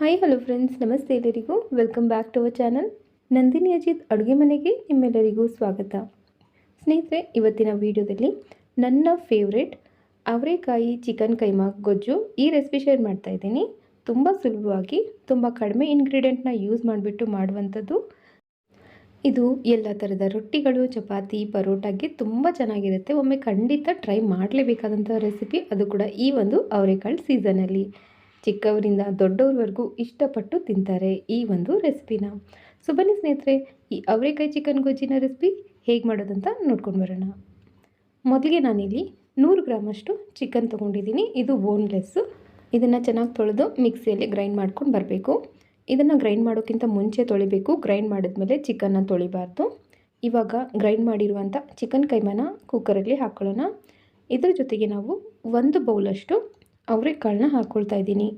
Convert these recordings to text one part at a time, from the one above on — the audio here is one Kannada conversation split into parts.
ಹಾಯ್ ಹಲೋ ಫ್ರೆಂಡ್ಸ್ ನಮಸ್ತೆ ಎಲ್ಲರಿಗೂ. Welcome back to our channel Nandini Ajith ಅಡುಗೆ ಮನೆಗೆ ನಿಮ್ಮೆಲ್ಲರಿಗೂ ಸ್ವಾಗತ. ಸ್ನೇಹಿತರೆ, ಇವತ್ತಿನ ವಿಡಿಯೋದಲ್ಲಿ ನನ್ನ ಫೇವ್ರೆಟ್ ಅವರೆಕಾಯಿ ಚಿಕನ್ ಕೈಮಾ ಗೊಜ್ಜು ಈ ರೆಸಿಪಿ ಶೇರ್ ಮಾಡ್ತಾ ಇದ್ದೀನಿ. ತುಂಬ ಸುಲಭವಾಗಿ, ತುಂಬ ಕಡಿಮೆ ಇಂಗ್ರೀಡಿಯೆಂಟ್ನ ಯೂಸ್ ಮಾಡಿಬಿಟ್ಟು ಮಾಡುವಂಥದ್ದು. ಇದು ಎಲ್ಲ ಥರದ ರೊಟ್ಟಿಗಳು, ಚಪಾತಿ, ಪರೋಟಾಗೆ ತುಂಬ ಚೆನ್ನಾಗಿರುತ್ತೆ. ಒಮ್ಮೆ ಖಂಡಿತ ಟ್ರೈ ಮಾಡಲೇಬೇಕಾದಂಥ ರೆಸಿಪಿ ಅದು ಕೂಡ ಈ ಒಂದು ಅವರೆಕಾಳು ಸೀಸನಲ್ಲಿ ಚಿಕ್ಕವರಿಂದ ದೊಡ್ಡವ್ರವರೆಗೂ ಇಷ್ಟಪಟ್ಟು ತಿಂತಾರೆ ಈ ಒಂದು ರೆಸಿಪಿನ. ಸೊ ಬನ್ನಿ ಸ್ನೇಹಿತರೆ, ಈ ಅವರೆಕಾಯಿ ಚಿಕನ್ ಗೊಜ್ಜಿನ ರೆಸಿಪಿ ಹೇಗೆ ಮಾಡೋದಂತ ನೋಡ್ಕೊಂಡು ಬರೋಣ. ಮೊದಲಿಗೆ ನಾನಿಲ್ಲಿ ನೂರು ಗ್ರಾಮಷ್ಟು ಚಿಕನ್ ತೊಗೊಂಡಿದ್ದೀನಿ. ಇದು ಬೋನ್ಲೆಸ್ಸು ಇದನ್ನು ಚೆನ್ನಾಗಿ ತೊಳೆದು ಮಿಕ್ಸಿಯಲ್ಲಿ ಗ್ರೈಂಡ್ ಮಾಡ್ಕೊಂಡು ಬರಬೇಕು. ಇದನ್ನು ಗ್ರೈಂಡ್ ಮಾಡೋಕ್ಕಿಂತ ಮುಂಚೆ ತೊಳಿಬೇಕು. ಗ್ರೈಂಡ್ ಮಾಡಿದ್ಮೇಲೆ ಚಿಕನ್ನ ತೊಳಿಬಾರ್ದು. ಇವಾಗ ಗ್ರೈಂಡ್ ಮಾಡಿರುವಂಥ ಚಿಕನ್ ಕೈಮನ ಕುಕ್ಕರಲ್ಲಿ ಹಾಕ್ಕೊಳ್ಳೋಣ ಇದ್ರ ಜೊತೆಗೆ ನಾವು ಒಂದು ಬೌಲಷ್ಟು ಅವರೆಕಾಳನ್ನ ಹಾಕ್ಕೊಳ್ತಾ ಇದ್ದೀನಿ.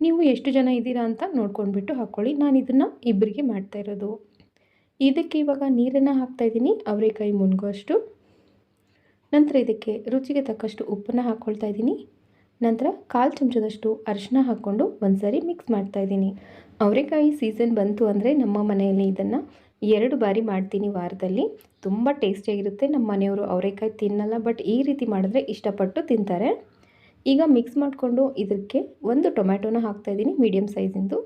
ನೀವು ಎಷ್ಟು ಜನ ಇದ್ದೀರಾ ಅಂತ ನೋಡ್ಕೊಂಡ್ಬಿಟ್ಟು ಹಾಕ್ಕೊಳ್ಳಿ ನಾನು ಇದನ್ನು ಇಬ್ಬರಿಗೆ ಮಾಡ್ತಾ ಇರೋದು. ಇದಕ್ಕೆ ಇವಾಗ ನೀರನ್ನು ಹಾಕ್ತಾಯಿದ್ದೀನಿ ಅವರೆಕಾಯಿ ಮುನ್ಗೋಷ್ಟು ನಂತರ ಇದಕ್ಕೆ ರುಚಿಗೆ ತಕ್ಕಷ್ಟು ಉಪ್ಪನ್ನು ಹಾಕ್ಕೊಳ್ತಾ ಇದ್ದೀನಿ. ನಂತರ ಕಾಲು ಚಮಚದಷ್ಟು ಅರಿಶಿನ ಹಾಕ್ಕೊಂಡು ಒಂದು ಸಾರಿ ಮಿಕ್ಸ್ ಮಾಡ್ತಾಯಿದ್ದೀನಿ ಅವರೆಕಾಯಿ ಸೀಸನ್ ಬಂತು ಅಂದರೆ ನಮ್ಮ ಮನೆಯಲ್ಲಿ ಇದನ್ನು ಎರಡು ಬಾರಿ ಮಾಡ್ತೀನಿ ವಾರದಲ್ಲಿ. ತುಂಬ ಟೇಸ್ಟಿಯಾಗಿರುತ್ತೆ ನಮ್ಮ ಮನೆಯವರು ಅವರೆಕಾಯಿ ತಿನ್ನಲ್ಲ ಬಟ್ ಈ ರೀತಿ ಮಾಡಿದ್ರೆ ಇಷ್ಟಪಟ್ಟು ತಿಂತಾರೆ. ಈಗ ಮಿಕ್ಸ್ ಮಾಡಿಕೊಂಡು ಇದಕ್ಕೆ ಒಂದು ಟೊಮ್ಯಾಟೊನ ಹಾಕ್ತಾಯಿದ್ದೀನಿ ಮೀಡಿಯಮ್ ಸೈಜಿಂದು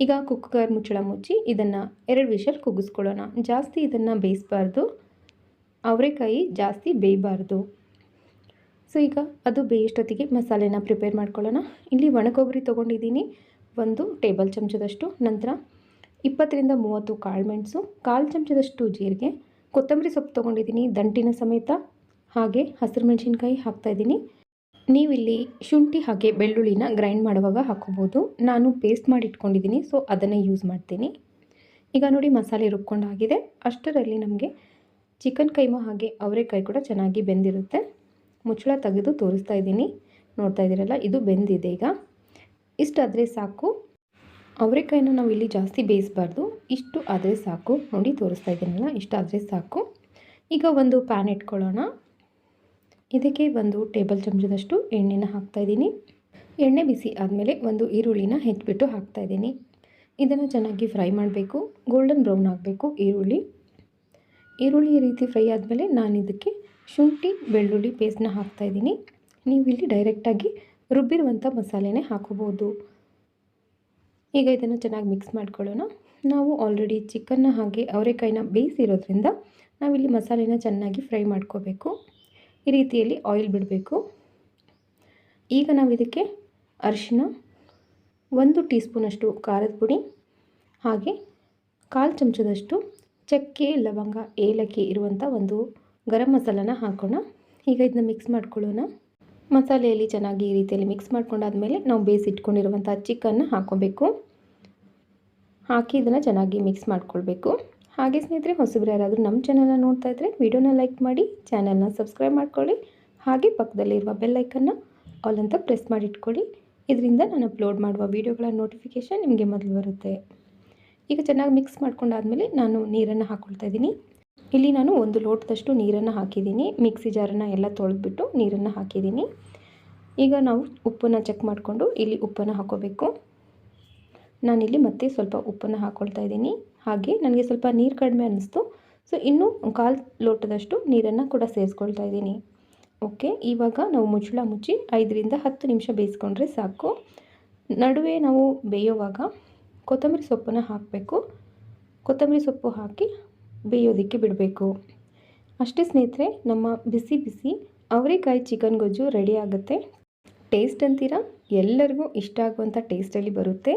ಈಗ ಕುಕ್ಕರ್ ಮುಚ್ಚಳ ಮುಚ್ಚಿ ಇದನ್ನು ಎರಡು ವಿಷಲ್ ಕುಗ್ಗಿಸ್ಕೊಳ್ಳೋಣ. ಜಾಸ್ತಿ ಇದನ್ನು ಬೇಯಿಸಬಾರ್ದು. ಅವರೆಕಾಯಿ ಜಾಸ್ತಿ ಬೇಯಬಾರ್ದು. ಸೊ ಈಗ ಅದು ಬೇಯಷ್ಟೊತ್ತಿಗೆ ಮಸಾಲೆನ ಪ್ರಿಪೇರ್ ಮಾಡ್ಕೊಳ್ಳೋಣ. ಇಲ್ಲಿ ಒಣಕೊಬ್ಬರಿ ತೊಗೊಂಡಿದ್ದೀನಿ. ಒಂದು ಟೇಬಲ್ ಚಮಚದಷ್ಟು. ನಂತರ ಇಪ್ಪತ್ತರಿಂದ ಮೂವತ್ತು ಕಾಳುಮೆಣಸು ಕಾಲು ಚಮಚದಷ್ಟು ಜೀರಿಗೆ, ಕೊತ್ತಂಬರಿ ಸೊಪ್ಪು ತೊಗೊಂಡಿದ್ದೀನಿ, ದಂಟಿನ ಸಮೇತ. ಹಾಗೆ ಹಸಿರು ಮೆಣಸಿನ್ಕಾಯಿ ಹಾಕ್ತಾಯಿದ್ದೀನಿ ನೀವಿಲ್ಲಿ ಶುಂಠಿ ಹಾಗೆ ಬೆಳ್ಳುಳ್ಳಿನ ಗ್ರೈಂಡ್ ಮಾಡುವಾಗ ಹಾಕೋಬೋದು ನಾನು ಪೇಸ್ಟ್ ಮಾಡಿ ಇಟ್ಕೊಂಡಿದ್ದೀನಿ ಸೊ ಅದನ್ನು ಯೂಸ್ ಮಾಡ್ತೀನಿ. ಈಗ ನೋಡಿ ಮಸಾಲೆ ರುಬ್ಕೊಂಡಾಗಿದೆ ಅಷ್ಟರಲ್ಲಿ ನಮಗೆ ಚಿಕನ್ ಕೈಮ ಹಾಗೆ ಅವರೆಕಾಯಿ ಕೂಡ ಚೆನ್ನಾಗಿ ಬೆಂದಿರುತ್ತೆ. ಮುಚ್ಚಳ ತೆಗೆದು ತೋರಿಸ್ತಾ ಇದ್ದೀನಿ ನೋಡ್ತಾ ಇದ್ದೀರಲ್ಲ, ಇದು ಬೆಂದಿದೆ ಈಗ. ಇಷ್ಟಾದರೆ ಸಾಕು. ಅವರೆಕಾಯಿನ ನಾವು ಇಲ್ಲಿ ಜಾಸ್ತಿ ಬೇಯಿಸಬಾರ್ದು. ಇಷ್ಟು ಆದರೆ ಸಾಕು. ನೋಡಿ ತೋರಿಸ್ತಾ ಇದ್ದೀನಲ್ಲ ಇಷ್ಟಾದರೆ ಸಾಕು. ಈಗ ಒಂದು ಪ್ಯಾನ್ ಇಟ್ಕೊಳ್ಳೋಣ. ಇದಕ್ಕೆ ಒಂದು ಟೇಬಲ್ ಚಮಚದಷ್ಟು ಎಣ್ಣೆನ ಹಾಕ್ತಾಯಿದ್ದೀನಿ ಎಣ್ಣೆ ಬಿಸಿ ಆದಮೇಲೆ ಒಂದು ಈರುಳ್ಳಿನ ಹೆಚ್ಚಿಬಿಟ್ಟು ಹಾಕ್ತಾಯಿದ್ದೀನಿ ಇದನ್ನು ಚೆನ್ನಾಗಿ ಫ್ರೈ ಮಾಡಬೇಕು. ಗೋಲ್ಡನ್ ಬ್ರೌನ್ ಆಗಬೇಕು ಈರುಳ್ಳಿ. ಈರುಳ್ಳಿ ಈ ರೀತಿ ಫ್ರೈ ಆದಮೇಲೆ ನಾನು ಇದಕ್ಕೆ ಶುಂಠಿ, ಬೆಳ್ಳುಳ್ಳಿ ಪೇಸ್ಟ್ನ ಹಾಕ್ತಾಯಿದ್ದೀನಿ ನೀವು ಇಲ್ಲಿ ಡೈರೆಕ್ಟಾಗಿ ರುಬ್ಬಿರುವಂಥ ಮಸಾಲೆನೇ ಹಾಕೋಬೋದು ಈಗ ಇದನ್ನು ಚೆನ್ನಾಗಿ ಮಿಕ್ಸ್ ಮಾಡ್ಕೊಳ್ಳೋಣ. ನಾವು ಆಲ್ರೆಡಿ ಚಿಕನ್ನ ಹಾಗೆ ಅವರೆಕಾಯಿನ ಬೇಯಿಸಿರೋದ್ರಿಂದ ನಾವಿಲ್ಲಿ ಮಸಾಲೆನ ಚೆನ್ನಾಗಿ ಫ್ರೈ ಮಾಡ್ಕೋಬೇಕು. ಈ ರೀತಿಯಲ್ಲಿ ಆಯಿಲ್ ಬಿಡಬೇಕು. ಈಗ ನಾವು ಇದಕ್ಕೆ ಅರಿಶಿನ ಒಂದು ಟೀ ಸ್ಪೂನಷ್ಟು ಖಾರದ ಪುಡಿ, ಹಾಗೆ ಕಾಲು ಚಮಚದಷ್ಟು ಚಕ್ಕೆ, ಲವಂಗ, ಏಲಕ್ಕಿ ಇರುವಂಥ ಒಂದು ಗರಂ ಮಸಾಲನ ಹಾಕೋಣ. ಈಗ ಇದನ್ನ ಮಿಕ್ಸ್ ಮಾಡ್ಕೊಳ್ಳೋಣ. ಮಸಾಲೆಯಲ್ಲಿ ಚೆನ್ನಾಗಿ ಈ ರೀತಿಯಲ್ಲಿ ಮಿಕ್ಸ್ ಮಾಡ್ಕೊಂಡಾದ್ಮೇಲೆ ನಾವು ಬೇಯಿಸಿಟ್ಕೊಂಡಿರುವಂಥ ಚಿಕನ್ನ ಹಾಕೋಬೇಕು. ಹಾಕಿ ಇದನ್ನು ಚೆನ್ನಾಗಿ ಮಿಕ್ಸ್ ಮಾಡ್ಕೊಳ್ಬೇಕು. ಹಾಗೆ ಸ್ನೇಹಿತರೆ, ಹೊಸಬ್ರು ಯಾರಾದರೂ ನಮ್ಮ ಚಾನಲ್ನ ನೋಡ್ತಾ ಇದ್ದರೆ ವಿಡಿಯೋನ ಲೈಕ್ ಮಾಡಿ ಚಾನಲ್ನ ಸಬ್ಸ್ಕ್ರೈಬ್ ಮಾಡ್ಕೊಳ್ಳಿ. ಹಾಗೆ ಪಕ್ಕದಲ್ಲಿರುವ ಬೆಲ್ಲೈಕನ್ನು ಆಲ್ ಅಂತ ಪ್ರೆಸ್ ಮಾಡಿ ಇಟ್ಕೊಳ್ಳಿ. ಇದರಿಂದ ನಾನು ಅಪ್ಲೋಡ್ ಮಾಡುವ ವೀಡಿಯೋಗಳ ನೋಟಿಫಿಕೇಷನ್ ನಿಮಗೆ ಮೊದಲು ಬರುತ್ತೆ. ಈಗ ಚೆನ್ನಾಗಿ ಮಿಕ್ಸ್ ಮಾಡ್ಕೊಂಡಾದ್ಮೇಲೆ ನಾನು ನೀರನ್ನು ಹಾಕ್ಕೊಳ್ತಾ ಇದ್ದೀನಿ. ಇಲ್ಲಿ ನಾನು ಒಂದು ಲೋಟದಷ್ಟು ನೀರನ್ನು ಹಾಕಿದ್ದೀನಿ. ಮಿಕ್ಸಿ ಜಾರನ್ನು ಎಲ್ಲ ತೊಳೆದ್ಬಿಟ್ಟು ನೀರನ್ನು ಹಾಕಿದ್ದೀನಿ. ಈಗ ನಾವು ಉಪ್ಪನ್ನು ಚೆಕ್ ಮಾಡಿಕೊಂಡು ಇಲ್ಲಿ ಉಪ್ಪನ್ನು ಹಾಕೋಬೇಕು. ನಾನಿಲ್ಲಿ ಮತ್ತೆ ಸ್ವಲ್ಪ ಉಪ್ಪನ್ನು ಹಾಕ್ಕೊಳ್ತಾ ಇದ್ದೀನಿ. ಹಾಗೆ ನನಗೆ ಸ್ವಲ್ಪ ನೀರು ಕಡಿಮೆ ಅನ್ನಿಸ್ತು. ಸೊ ಇನ್ನೂ ಕಾಲು ಲೋಟದಷ್ಟು ನೀರನ್ನು ಕೂಡ ಸೇರಿಸ್ಕೊಳ್ತಾ ಇದ್ದೀನಿ. ಓಕೆ ಇವಾಗ ನಾವು ಮುಚ್ಚಳ ಮುಚ್ಚಿ ಐದರಿಂದ ಹತ್ತು ನಿಮಿಷ ಬೇಯಿಸ್ಕೊಂಡ್ರೆ ಸಾಕು. ನಡುವೆ ನಾವು ಬೇಯೋವಾಗ ಕೊತ್ತಂಬರಿ ಸೊಪ್ಪನ್ನು ಹಾಕಬೇಕು. ಕೊತ್ತಂಬರಿ ಸೊಪ್ಪು ಹಾಕಿ ಬೇಯೋದಕ್ಕೆ ಬಿಡಬೇಕು. ಅಷ್ಟೇ ಸ್ನೇಹಿತರೆ, ನಮ್ಮ ಬಿಸಿ ಬಿಸಿ ಅವರೆಕಾಯಿ ಚಿಕನ್ ಗೊಜ್ಜು ರೆಡಿ ಆಗುತ್ತೆ. ಟೇಸ್ಟ್ ಅಂತೀರಾ? ಎಲ್ಲರಿಗೂ ಇಷ್ಟ ಆಗುವಂಥ ಟೇಸ್ಟಲ್ಲಿ ಬರುತ್ತೆ.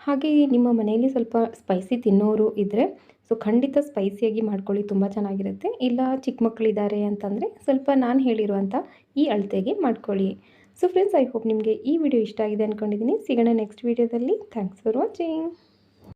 ಹಾಗೆ ನಿಮ್ಮ ಮನೆಯಲ್ಲಿ ಸ್ವಲ್ಪ ಸ್ಪೈಸಿ ತಿನ್ನೋರು ಇದ್ದರೆ ಸೊ ಖಂಡಿತ ಸ್ಪೈಸಿಯಾಗಿ ಮಾಡ್ಕೊಳ್ಳಿ, ತುಂಬ ಚೆನ್ನಾಗಿರುತ್ತೆ. ಇಲ್ಲ ಚಿಕ್ಕ ಮಕ್ಕಳಿದ್ದಾರೆ ಅಂತಂದರೆ ಸ್ವಲ್ಪ ನಾನು ಹೇಳಿರುವಂಥ ಈ ಅಳತೆಗೆ ಮಾಡ್ಕೊಳ್ಳಿ. ಸೊ ಫ್ರೆಂಡ್ಸ್ ಐ ಹೋಪ್ ನಿಮಗೆ ಈ ವಿಡಿಯೋ ಇಷ್ಟ ಆಗಿದೆ ಅಂದ್ಕೊಂಡಿದ್ದೀನಿ ಸಿಗೋಣ ನೆಕ್ಸ್ಟ್ ವೀಡಿಯೋದಲ್ಲಿ ಥ್ಯಾಂಕ್ಸ್ ಫಾರ್ ವಾಚಿಂಗ್